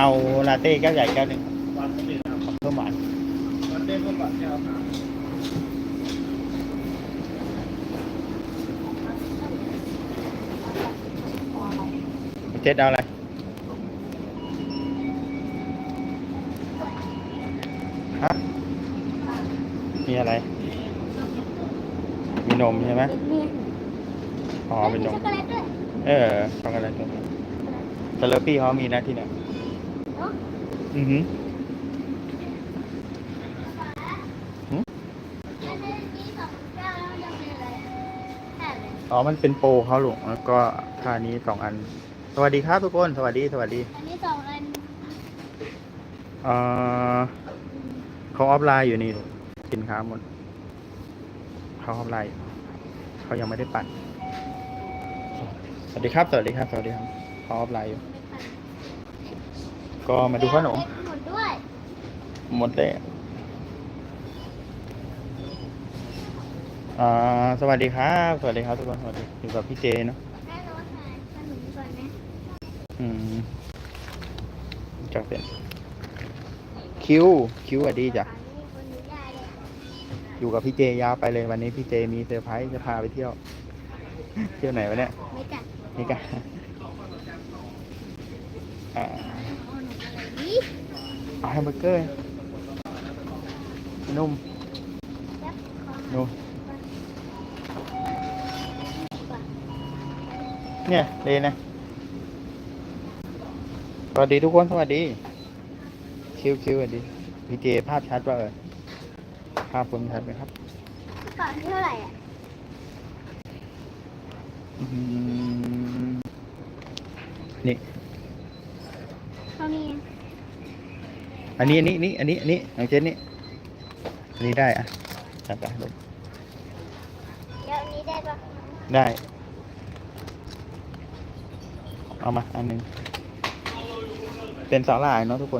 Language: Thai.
เอาลาเต้แก้วใหญ่แก้วหนึ่งเพิ่มหวานวันเต้ก็บัตรแก้วครับเจ็ดเอาอะไรฮะมีอะไร มีนมใช่ไหมอ๋อเป็นนช็มอกโกแลตด้วยเออช็อกโกแลตตัวนี้สเลอปี้เขามีนะที่เนี่ย อือหืออันนี้มีสองแก้วแล้วยังมีอะไรแค่เลยอ๋อ มันเป็นโปรเขาลูกแล้วก็ค่านี้สองอัน สวัสดีครับทุกคน สวัสดี สวัสดีอันนี้สองอันเอ่อเขาออฟไลน์อยู่นี่ลูกสินค้าหมดเขาออฟไลน์อยู่เขายังไม่ได้ปัดสวัสดีครับ สวัสดีครับ สวัสดีครับเขาออฟไลน์อยู่ ก็มาดูขนมเล็กหมดด้วยหมดเลยอ่าสวัสดีครับ สวัสดีครับทุกคน สวัสดีอยู่กับพี่เจเนาะให้รถหน่อยขนมก่อนไหมอืมจากเป็นคิว คิวสวัสดีจ้ะอันนี้คนอยู่ได้เลยอยู่กับพี่เจยาวไปเลยวันนี้พี่เจมีเซอร์ไพรส์จะพาไปเที่ยว เที่ยวไหนวะเนี่ยไม่จัดนี่กันอ่า เอาหนูอะไรดี เอาแฮมเบอร์เกอร์นุ่มแป๊บขอนุ่มเนี่ยเลยนะ สวัสดีทุกคน สวัสดี คิวคิวสวัสดีพี่เจภาพชัดป่ะเออภาพผมชัดไหมครับก่อนเท่าไหร่อะอืมนี่เขามี อันนี้อันนี้นี่อันนี้อันนี้ของเจนนี่อันนี้ได้อะจัดไปลูกเดี๋ยวอันนี้ได้ปะได้ เอามาอันหนึ่งเป็นสาหร่ายเนาะทุกคน